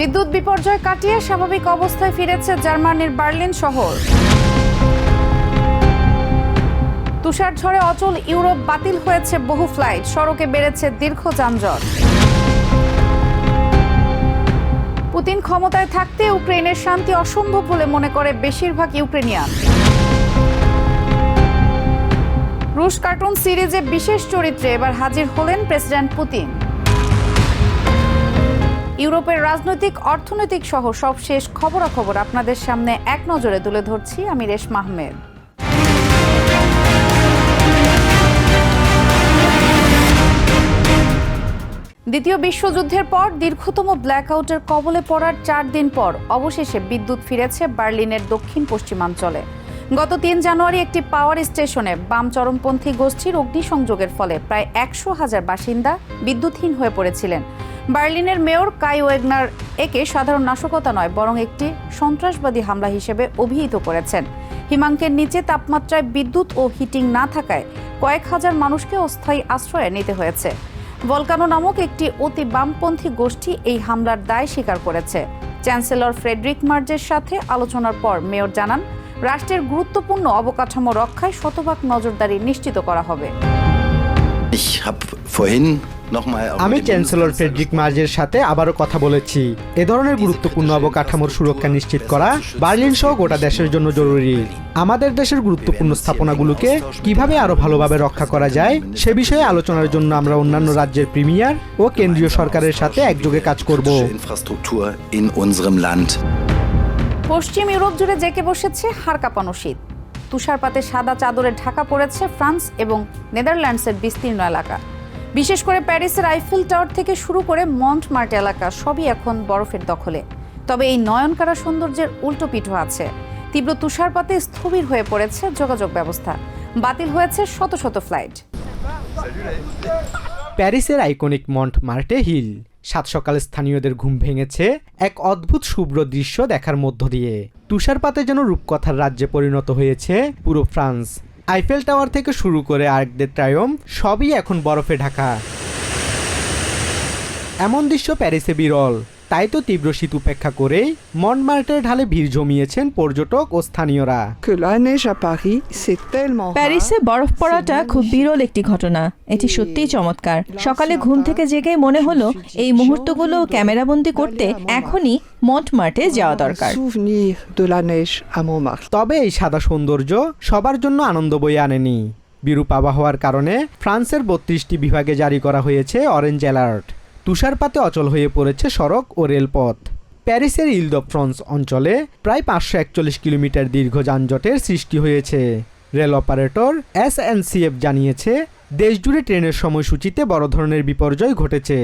বিদ্যুৎ বিপর্যয় কাটিয়ে স্বাভাবিক অবস্থায় ফিরেছে জার্মানির বার্লিন শহর। তুষার ঝড়ে অচল ইউরোপ বাতিল হয়েছে বহু ফ্লাইট, সড়কে বেড়েছে দীর্ঘ যানজট। পুতিন ক্ষমতায় থাকতে ইউক্রেনের শান্তি অসম্ভব বলে মনে করে বেশিরভাগ ইউক্রেনিয়ান। রুশ কার্টুন সিরিজে বিশেষ চরিত্রে এবার হাজির হলেন প্রেসিডেন্ট পুতিন। ইউরোপের রাজনৈতিক, অর্থনৈতিক সহ সবশেষ খবরাখবর আপনাদের সামনে এক নজরে তুলে ধরছি আমি রেশমা আহমেদ। দ্বিতীয় বিশ্বযুদ্ধের পর দীর্ঘতম ব্ল্যাকআউটের কবলে পড়ার চার দিন পর অবশেষে বিদ্যুৎ ফিরেছে বার্লিনের দক্ষিণ পশ্চিমাঞ্চলে। গত তিন জানুয়ারি একটি পাওয়ার স্টেশনে বাম চরমপন্থী গোষ্ঠীর অগ্নিসংযোগের ফলে প্রায় একশো হাজার বাসিন্দা বিদ্যুৎহীন হয়ে পড়েছিলেন। বার্লিনের মেয়র কাই ওয়েগনার একে সাধারণ নাশকতা নয়, বরং একটি সন্ত্রাসবাদী হামলা হিসেবে অভিহিত করেছেন। হিমাঙ্কের নিচে তাপমাত্রায় বিদ্যুৎ ও হিটিং না থাকায় কয়েক হাজার মানুষকে অস্থায়ী আশ্রয়ে নিতে হয়েছে। ভলকানো নামক একটি অতি বামপন্থী গোষ্ঠী এই হামলার দায় স্বীকার করেছে। চ্যান্সেলর ফ্রেডরিক মার্জের সাথে আলোচনার পর মেয়র জানান, রাষ্ট্রের গুরুত্বপূর্ণ অবকাঠামো রক্ষায় শতভাগ নজরদারি নিশ্চিত করা হবে। Ich habe vorhin আমি চ্যান্সেলর ফ্রেডরিক মার্জের সাথে আবারও কথা বলেছি। এ ধরনের গুরুত্বপূর্ণ অবকাঠামোর সুরক্ষা নিশ্চিত করা বার্লিন সহ গোটা দেশের জন্য জরুরি। আমাদের দেশের গুরুত্বপূর্ণ স্থাপনাগুলোকে কীভাবে আরও ভালোভাবে রক্ষা করা যায় সে বিষয়ে আলোচনার জন্য আমরা অন্যান্য রাজ্যের প্রিমিয়ার ও কেন্দ্রীয় সরকারের সাথে একযোগে কাজ করব. পশ্চিম ইউরোপ জুড়ে জেকে বসেছে হাড় কাঁপানো শীত। তুষারপাতে সাদা চাদরে ঢাকা পড়েছে ফ্রান্স এবং নেদারল্যান্ডসের বিস্তীর্ণ এলাকা। বিশেষ করে প্যারিসের আইফেল টাওয়ার থেকে শুরু করে মন্ট মার্ট এলাকা সবই এখন বরফের দখলে। তবে এই নয়নকারা সৌন্দর্যের উল্টো পিঠো আছে। তীব্র তুষারপাতে স্থবির হয়ে পড়েছে যোগাযোগ ব্যবস্থা। বাতিল হয়েছে শত শত ফ্লাইট। প্যারিসের আইকনিক মন্ট মার্টে হিল। সাত সকালে স্থানীয়দের ঘুম ভেঙেছে এক অদ্ভুত শুভ্র দৃশ্য দেখার মধ্য দিয়ে। তুষারপাতে যেন রূপকথার রাজ্যে পরিণত হয়েছে পুরো ফ্রান্স। আইফেল টাওয়ার থেকে শুরু করে আর্ক দে ট্রায়ম সবই এখন বরফে ঢাকা। এমন দৃশ্য প্যারিসে বিরল। তাই তো তীব্র শীত উপেক্ষা করেই মন্টমার্টের ঢালে ভিড় জমিয়েছেন পর্যটক ও স্থানীয়রা. প্যারিসে বরফ পড়াটা খুব বিরল একটি ঘটনা। এটি সত্যিই চমৎকার। সকালে ঘুম থেকে জেগে মনে হলো এই মুহূর্তগুলো ক্যামেরাবন্দি করতে এখনই মন্টমার্টে যাওয়া দরকার. তবে এই সাদা সৌন্দর্য সবার জন্য আনন্দ বয়ে আনেনি। বিরূপ আবহাওয়ার কারণে ফ্রান্সের বত্রিশটি বিভাগে জারি করা হয়েছে অরেঞ্জ অ্যালার্ট। তুষারপাতে অচল হয়ে পড়েছে সড়ক ও রেলপথ। প্যারিসের ইল দ্য ফ্রান্স অঞ্চলে প্রায় পাঁচশো একচল্লিশ কিলোমিটার দীর্ঘ যানজটের সৃষ্টি হয়েছে। রেল অপারেটর এস এন জানিয়েছে দেশজুড়ে ট্রেনের সময়সূচিতে বড় ধরনের বিপর্যয় ঘটেছে।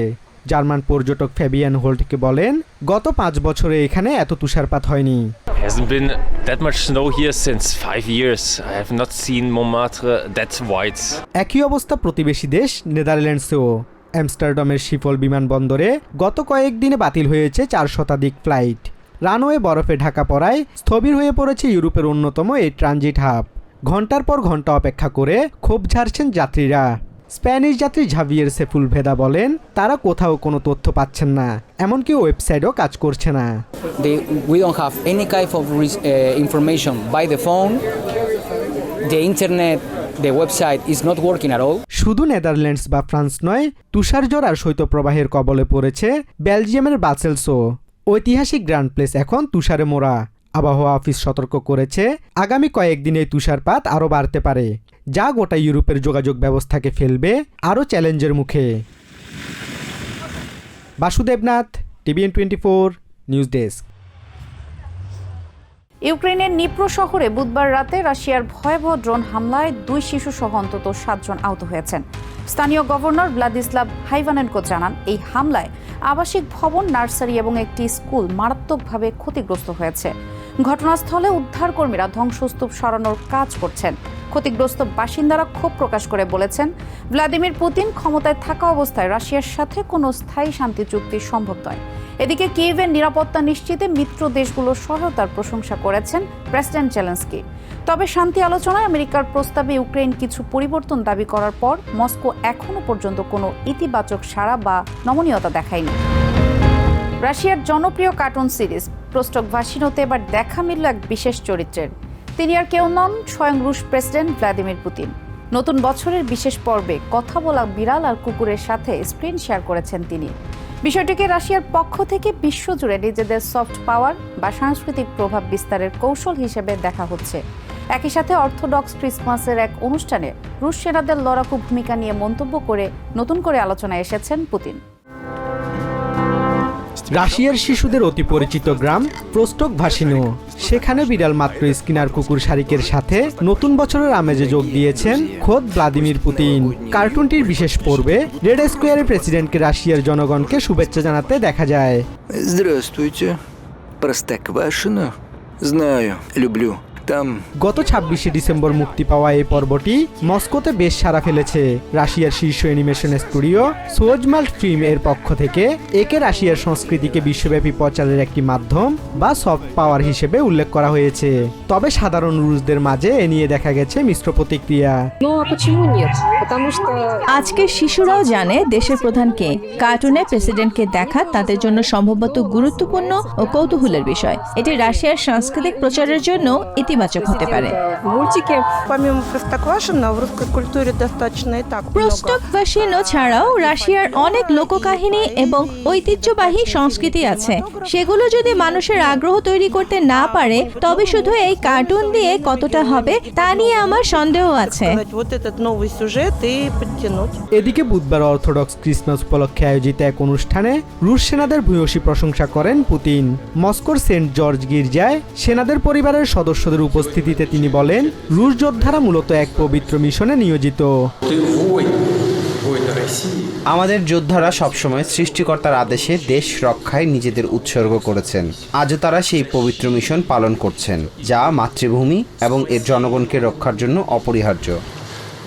জার্মান পর্যটক ফ্যাবিয়ান হোল্টকে বলেন গত পাঁচ বছরে এখানে এত তুষারপাত হয়নি। Hasn't been that much snow here since five years. I have not seen Montmartre that white. একই অবস্থা প্রতিবেশী দেশ নেদারল্যান্ডসেও অ্যামস্টারডামের শিফল বিমানবন্দরে গত কয়েকদিনে বাতিল হয়েছে চার শতাধিক ফ্লাইট। রানওয়ে বরফে ঢাকা পড়ায় স্থবির হয়ে পড়েছে ইউরোপের অন্যতম এই ট্রানজিট হাব। ঘণ্টার পর ঘণ্টা অপেক্ষা করে ক্ষোভ ঝাড়ছেন যাত্রীরা। স্প্যানিশ যাত্রী ঝাভিয়ের সেফুল ভেদা বলেন তারা কোথাও কোনো তথ্য পাচ্ছেন না এমনকি ওয়েবসাইটও কাজ করছে না। We don't have any kind of res- uh, information by the phone. The website is not working at all. শুধু নেদারল্যান্ডস বা ফ্রান্স নয় তুষারঝড় আর শৈত্যপ্রবাহের কবলে পড়েছে বেলজিয়ামের বাসেলসও ঐতিহাসিক গ্র্যান্ড প্লেস এখন তুষারে মোড়া। আবহাওয়া অফিস সতর্ক করেছে, আগামী কয়েকদিনে তুষারপাত আরও বাড়তে পারে। যা গোটা ইউরোপের যোগাযোগ ব্যবস্থাকে ফেলবে আরও চ্যালেঞ্জের মুখে। Basudevnath, TVN twenty four, news desk. ইউক্রেনের নিপ্রো শহরে বুধবার রাতে রাশিয়ার ভয়াবহ ড্রোন হামলায় দুই শিশু সহ অন্তত সাতজন আহত হয়েছেন। স্থানীয় গভর্নর ভ্লাদিস্লাভ হাইভানেনকো জানান, এই হামলায় আবাসিক ভবন, নার্সারি এবং একটি স্কুল মারাত্মকভাবে ক্ষতিগ্রস্ত হয়েছে। ঘটনাস্থলে উদ্ধারকর্মীরা ধ্বংসস্তূপ সরানোর কাজ করছেন। ক্ষতিগ্রস্ত বাসিন্দারা ক্ষোভ প্রকাশ করে বলেছেন, ভ্লাদিমির পুতিন ক্ষমতায় থাকা অবস্থায় রাশিয়ার সাথে কোনো স্থায়ী শান্তি চুক্তি সম্ভব নয়। এদিকে কিয়েভের নিরাপত্তা নিশ্চিতে মিত্র দেশগুলোর সহায়তার প্রশংসা করেছেন প্রেসিডেন্ট জেলেন্সকি। তবে শান্তি আলোচনায় আমেরিকার প্রস্তাবে ইউক্রেন কিছু পরিবর্তন দাবি করার পর মস্কো এখনও পর্যন্ত কোনো ইতিবাচক সাড়া বা নমনীয়তা দেখায়নি। রাশিয়ার জনপ্রিয় কার্টুন সিরিজ প্রস্টক ভাসিনোতে এবার দেখা মিলল এক বিশেষ চরিত্রের। তিনি আর কেউ নন, স্বয়ং রুশ প্রেসিডেন্ট ভ্লাদিমির পুতিন। নতুন বছরের বিশেষ পর্বে কথা বলা বিড়াল আর কুকুরের সাথে স্ক্রিন শেয়ার করেছেন তিনি। বিষয়টিকে রাশিয়ার পক্ষ থেকে বিশ্বজুড়ে নিজেদের সফট পাওয়ার বা সাংস্কৃতিক প্রভাব বিস্তারের কৌশল হিসেবে দেখা হচ্ছে। একই সাথে অর্থোডক্স ক্রিসমাসের এক অনুষ্ঠানে রুশ সেনাদের লড়াকু ভূমিকা নিয়ে মন্তব্য করে নতুন করে আলোচনায় এসেছেন পুতিন। রাশিয়ার শিশুদের অতি পরিচিত গ্রাম প্রস্টক ভাসিনো সেখানে বিড়াল মাত্র স্কিনার কুকুর শারিকের সাথে নতুন বছরের আমেজে যোগ দিয়েছেন খোদ ভ্লাদিমির পুতিন কার্টুনটির বিশেষ পর্বে রেড স্কোয়ারের প্রেসিডেন্টকে রাশিয়ার জনগণকে শুভেচ্ছা জানাতে দেখা যায় Здравствуйте. Простоквашино? Знаю, люблю. দেখতাম গত ছাব্বিশে ডিসেম্বর মুক্তি পাওয়া এই পর্বটি মস্কোতে বেশ সারা ফেলেছে। রাশিয়ার শীর্ষ অ্যানিমেশন স্টুডিও সোজমাল্ট ফিল্ম এর পক্ষ থেকে একে রাশিয়ার সংস্কৃতিকে বিশ্বব্যাপী প্রচারের একটি মাধ্যম বা সফট পাওয়ার হিসেবে উল্লেখ করা হয়েছে। তবে সাধারণ রুশদের মাঝে এ নিয়ে দেখা গেছে মিশ্র প্রতিক্রিয়া। আজকে শিশুরাও জানে দেশের প্রধান কে। কার্টুনে প্রেসিডেন্টকে দেখা তাদের জন্য সম্ভবত গুরুত্বপূর্ণ ও কৌতূহলের বিষয়। এটি রাশিয়ার সাংস্কৃতিক প্রচারের জন্য এটি নেতিবাচক হতে পারে প্রস্তক ছাড়াও রাশিয়ার অনেক লোককাহিনী এবং ঐতিহ্যবাহী সংস্কৃতি আছে। সেগুলো যদি মানুষের আগ্রহ তৈরি করতে না পারে তবে শুধু এই কার্টুন দিয়ে কতটা হবে তা নিয়ে আমার সন্দেহ আছে। এদিকে বুধবার অর্থোডক্স ক্রিসমাস উপলক্ষে আয়োজিত এক অনুষ্ঠানে রুশ সেনাদের ভূয়সী প্রশংসা করেন পুতিন। মস্কোর সেন্ট জর্জ গির্জায় সেনাদের পরিবারের সদস্যদের উপস্থিতিতে তিনি বলেন, রুশ যোদ্ধারা মূলত এক পবিত্র মিশনে নিয়োজিত। আমাদের যোদ্ধারা সবসময় সৃষ্টিকর্তার আদেশে দেশ রক্ষায় নিজেদের উৎসর্গ করেছেন। আজও তারা সেই পবিত্র মিশন পালন করছেন, যা মাতৃভূমি এবং এর জনগণকে রক্ষার জন্য অপরিহার্য।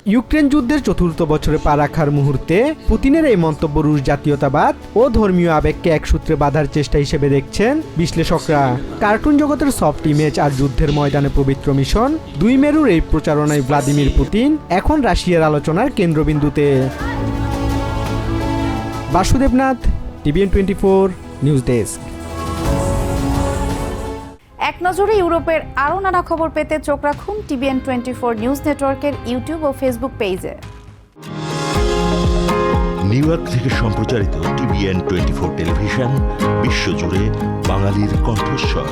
ইউক্রেন যুদ্ধের চতুর্থ বছরে পা রাখার মুহূর্তে পুতিনের এই মন্তব্য রুশ জাতীয়তাবাদ ও ধর্মীয় আবেগকে এক সূত্রে বাঁধার চেষ্টা হিসেবে দেখছেন বিশ্লেষকরা। কার্টুন জগতের সফট ইমেজ আর যুদ্ধের ময়দানে পবিত্র মিশন দুই মেরুর এই প্রচারণায় ভ্লাদিমির পুতিন এখন রাশিয়ার আলোচনার কেন্দ্রবিন্দুতে। Basudevnath TVN twenty four news desk এক নজরে ইউরোপের আরও নানা খবর পেতে চোখ রাখুন টিভিএন টোয়েন্টি ফোর নিউজ নেটওয়ার্কের ইউটিউব ও ফেসবুক পেজে। নিউ ইয়র্ক থেকে সম্প্রচারিত টিভিএন টোয়েন্টি ফোর টেলিভিশন, বিশ্বজুড়ে বাঙালির কণ্ঠস্বর।